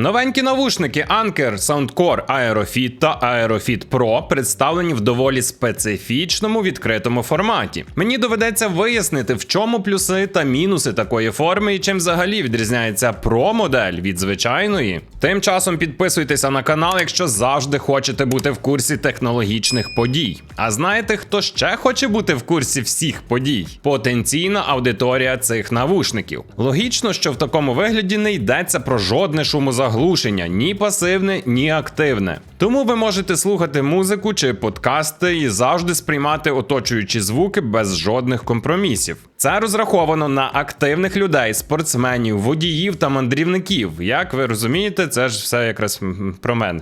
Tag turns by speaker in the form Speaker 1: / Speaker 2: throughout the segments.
Speaker 1: Новенькі навушники Anker, Soundcore Aerofit та Aerofit Pro представлені в доволі специфічному відкритому форматі. Мені доведеться вияснити, в чому плюси та мінуси такої форми і чим взагалі відрізняється Pro модель від звичайної. Тим часом підписуйтеся на канал, якщо завжди хочете бути в курсі технологічних подій. А знаєте, хто ще хоче бути в курсі всіх подій? Потенційна аудиторія цих навушників. Логічно, що в такому вигляді не йдеться про жодне шумозаглушення, ні пасивне, ні активне. Тому ви можете слухати музику чи подкасти і завжди сприймати оточуючі звуки без жодних компромісів. Це розраховано на активних людей, спортсменів, водіїв та мандрівників. Як ви розумієте, це ж все якраз про мене.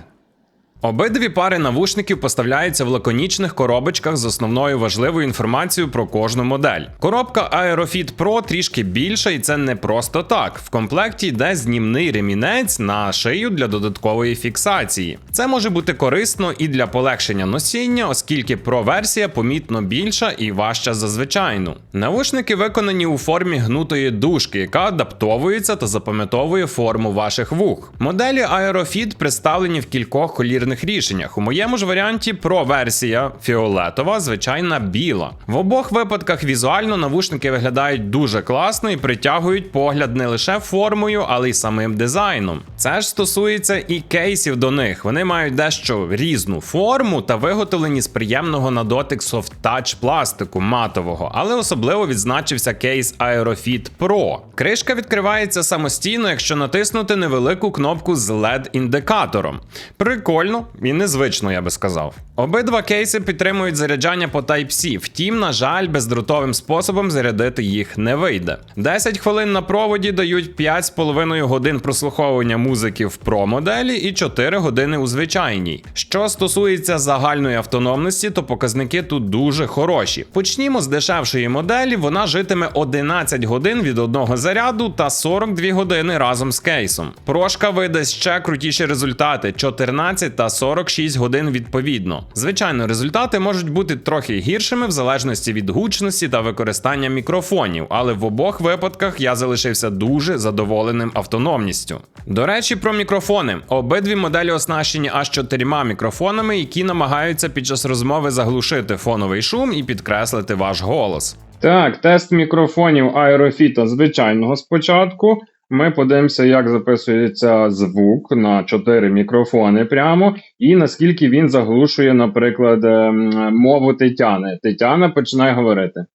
Speaker 1: Обидві пари навушників поставляються в лаконічних коробочках з основною важливою інформацією про кожну модель. Коробка Aerofit Pro трішки більша, і це не просто так. В комплекті йде знімний ремінець на шию для додаткової фіксації. Це може бути корисно і для полегшення носіння, оскільки Pro версія помітно більша і важча за звичайну. Навушники виконані у формі гнутої дужки, яка адаптовується та запам'ятовує форму ваших вух. Моделі Aerofit представлені в кількох колірних рішеннях. У моєму ж варіанті Pro версія фіолетова, звичайна біла. В обох випадках візуально навушники виглядають дуже класно і притягують погляд не лише формою, але й самим дизайном. Це ж стосується і кейсів до них. Вони мають дещо різну форму та виготовлені з приємного на дотик софт-тач пластику матового, але особливо відзначився кейс Aerofit Pro. Кришка відкривається самостійно, якщо натиснути невелику кнопку з LED-індикатором. Прикольно і незвично, я би сказав. Обидва кейси підтримують заряджання по Type-C, втім, на жаль, бездротовим способом зарядити їх не вийде. 10 хвилин на проводі дають 5,5 годин прослуховування музики в Pro моделі і 4 години у звичайній. Що стосується загальної автономності, то показники тут дуже хороші. Почнімо з дешевшої моделі, вона житиме 11 годин від одного заряду та 42 години разом з кейсом. Прошка видасть ще крутіші результати 14 та 46 годин відповідно. Звичайно, результати можуть бути трохи гіршими в залежності від гучності та використання мікрофонів, але в обох випадках я залишився дуже задоволеним автономністю. До речі, про мікрофони. Обидві моделі оснащені аж чотирма мікрофонами, які намагаються під час розмови заглушити фоновий шум і підкреслити ваш голос.
Speaker 2: Так, тест мікрофонів аерофіта звичайного спочатку. Ми подивимося, як записується звук на 4 мікрофони прямо, і наскільки він заглушує, наприклад, ем, мову Тетяни. Тетяна починає говорити.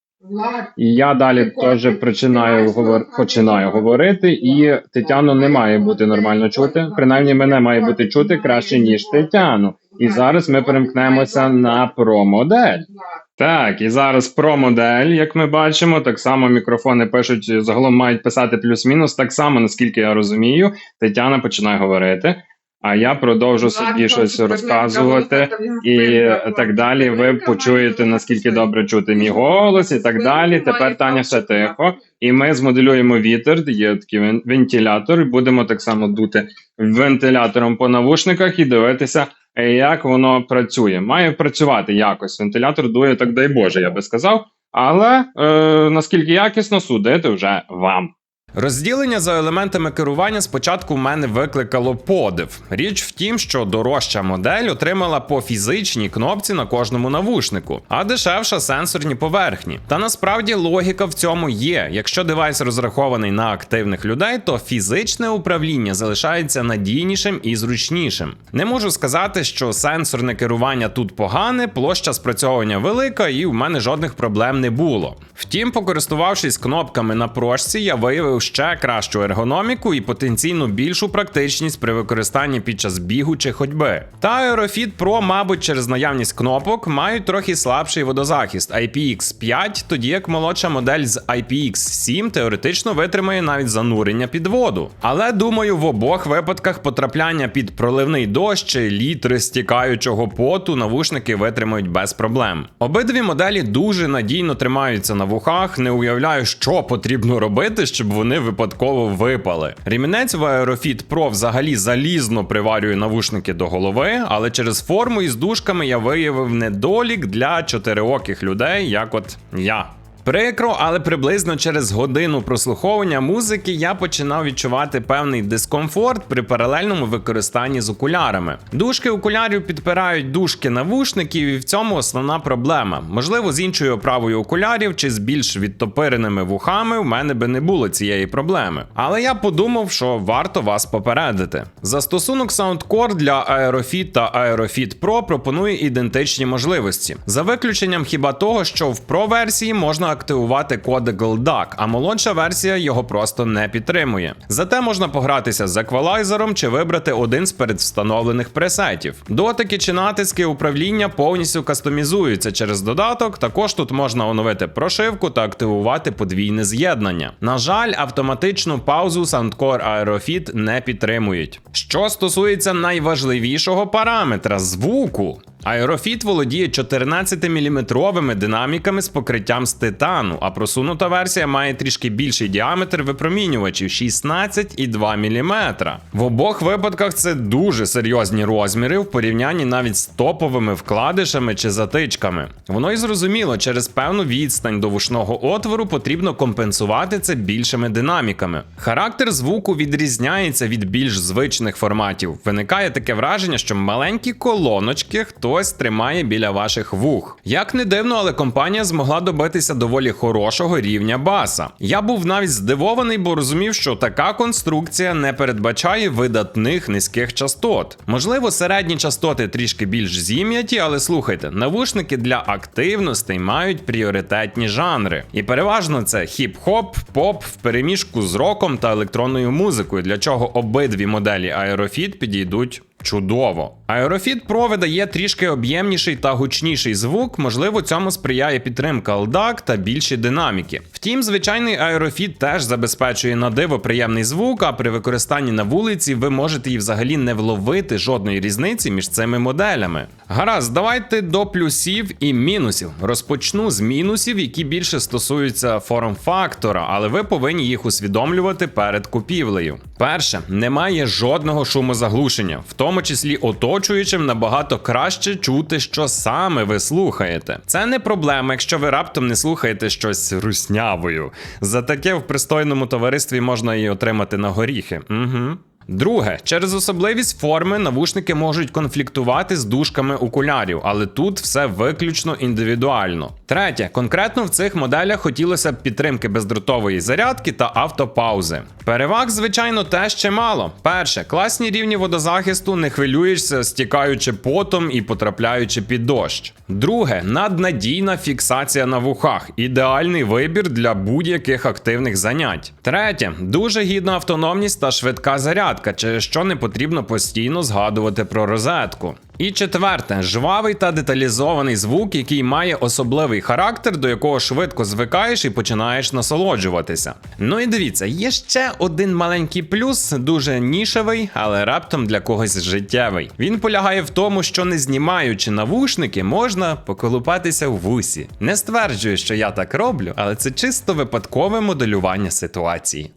Speaker 2: І я далі теж починаю, говор... починаю говорити, і Тетяну не має бути нормально чути. Принаймні, мене має бути чути краще, ніж Тетяну. І зараз ми перемкнемося на про-модель. Так, і зараз про модель, як ми бачимо, так само мікрофони пишуть, загалом мають писати плюс-мінус. Так само, наскільки я розумію, Тетяна починає говорити, а я продовжу собі щось розказувати і так далі. Ви почуєте, наскільки добре чути мій голос, і так далі. Тепер Таня все тихо. І ми змоделюємо вітер, є такий вентилятор, і будемо так само дути вентилятором по навушниках і дивитися, е, як воно працює. Має працювати якось. Вентилятор дує, так дай Боже, я би сказав. Але е, наскільки якісно судити вже вам.
Speaker 1: Розділення за елементами керування спочатку в мене викликало подив. Річ в тім, що дорожча модель отримала по фізичній кнопці на кожному навушнику, а дешевша сенсорні поверхні. Та насправді логіка в цьому є. Якщо девайс розрахований на активних людей, то фізичне управління залишається надійнішим і зручнішим. Не можу сказати, що сенсорне керування тут погане, площа спрацьовування велика, і в мене жодних проблем не було. Втім, покористувавшись кнопками на прошці, я виявив ще кращу ергономіку і потенційно більшу практичність при використанні під час бігу чи ходьби. Та Aerofit Pro, мабуть, через наявність кнопок мають трохи слабший водозахист IPX5, тоді як молодша модель з IPX7 теоретично витримає навіть занурення під воду. Але думаю, в обох випадках потрапляння під проливний дощ чи літри стікаючого поту навушники витримають без проблем. Обидві моделі дуже надійно тримаються на вухах. Не уявляю, що потрібно робити, щоб вони випадково випали. Рімінець в Aerofit Pro взагалі залізно приварює навушники до голови, але через форму із дужками я виявив недолік для чотириоких людей, як от я. Прикро, але приблизно через годину прослуховування музики я починав відчувати певний дискомфорт при паралельному використанні з окулярами. Дужки окулярів підпирають дужки навушників, і в цьому основна проблема. Можливо, з іншою оправою окулярів чи з більш відтопиреними вухами в мене би не було цієї проблеми. Але я подумав, що варто вас попередити. Застосунок Soundcore для Aerofit та Aerofit Pro пропонує ідентичні можливості, за виключенням хіба того, що в Pro версії можна активувати кодек LDAC, а молодша версія його просто не підтримує. Зате можна погратися з еквалайзером чи вибрати один з передвстановлених пресетів. Дотики чи натиски управління повністю кастомізуються через додаток. Також тут можна оновити прошивку та активувати подвійне з'єднання. На жаль, автоматичну паузу Soundcore Aerofit не підтримують. Що стосується найважливішого параметра звуку. Aerofit володіє 14-мм динаміками з покриттям з титану, а просунута версія має трішки більший діаметр випромінювачів 16,2 мм. В обох випадках це дуже серйозні розміри в порівнянні навіть з топовими вкладишами чи затичками. Воно й зрозуміло, через певну відстань до вушного отвору потрібно компенсувати це більшими динаміками. Характер звуку відрізняється від більш звичних форматів. Виникає таке враження, що маленькі колоночки хтось тримає біля ваших вух. Як не дивно, але компанія змогла добитися доволі хорошого рівня баса. Я був навіть здивований, бо розумів, що така конструкція не передбачає видатних низьких частот. Можливо, середні частоти трішки більш зім'яті, але слухайте, навушники для активностей мають пріоритетні жанри. І переважно це хіп-хоп, поп в переміжку з роком та електронною музикою, для чого обидві моделі Aerofit підійдуть Чудово. Aerofit Pro видає трішки об'ємніший та гучніший звук, можливо, цьому сприяє підтримка LDAC та більші динаміки. Втім, звичайний Aerofit теж забезпечує на диво приємний звук, а при використанні на вулиці ви можете і взагалі не вловити жодної різниці між цими моделями. Гаразд, давайте до плюсів і мінусів. Розпочну з мінусів, які більше стосуються форм-фактора, але ви повинні їх усвідомлювати перед купівлею. Перше, немає жодного шумозаглушення, в тому числі оточуючим набагато краще чути, що саме ви слухаєте. Це не проблема, якщо ви раптом не слухаєте щось руснявою. За таке в пристойному товаристві можна і отримати на горіхи. Угу. Друге, через особливість форми навушники можуть конфліктувати з дужками окулярів, але тут все виключно індивідуально. Третє, конкретно в цих моделях хотілося б підтримки бездротової зарядки та автопаузи. Переваг, звичайно, теж чимало. Перше, класні рівні водозахисту, не хвилюєшся, стікаючи потом і потрапляючи під дощ. Друге, наднадійна фіксація на вухах, ідеальний вибір для будь-яких активних занять. Третє, дуже гідна автономність та швидка зарядка, через що не потрібно постійно згадувати про розетку. І четверте, жвавий та деталізований звук, який має особливий характер, до якого швидко звикаєш і починаєш насолоджуватися. Ну і дивіться, є ще один маленький плюс, дуже нішевий, але раптом для когось життєвий. Він полягає в тому, що не знімаючи навушники, можна поколупатися в вусі. Не стверджую, що я так роблю, але це чисто випадкове моделювання ситуації.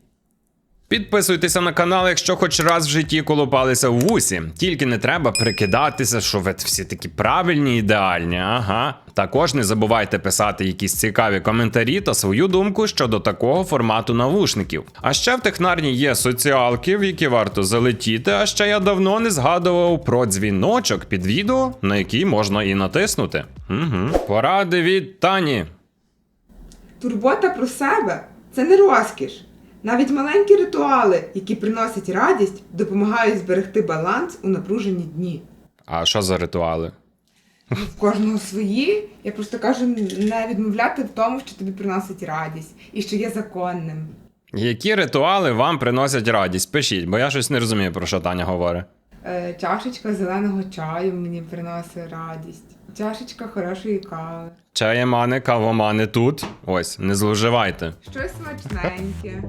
Speaker 1: Підписуйтеся на канал, якщо хоч раз в житті колупалися в вусі. Тільки не треба прикидатися, що ви всі такі правильні ідеальні. Ага. Також не забувайте писати якісь цікаві коментарі та свою думку щодо такого формату навушників. А ще в технарні є соціалки, в які варто залетіти. А ще я давно не згадував про дзвіночок під відео, на який можна і натиснути. Угу. Поради від Тані.
Speaker 3: Турбота про себе це не розкіш. Навіть маленькі ритуали, які приносять радість, допомагають зберегти баланс у напружені дні.
Speaker 1: А що за ритуали?
Speaker 3: В кожного свої. Я просто кажу не відмовляти в тому, що тобі приносить радість і що є законним.
Speaker 1: Які ритуали вам приносять радість? Пишіть, бо я щось не розумію, про що Таня говорить.
Speaker 3: Е, чашечка зеленого чаю мені приносить радість. Чашечка хорошої кави.
Speaker 1: Чаємани, кавомани тут. Ось, не зловживайте.
Speaker 3: Щось смачненьке.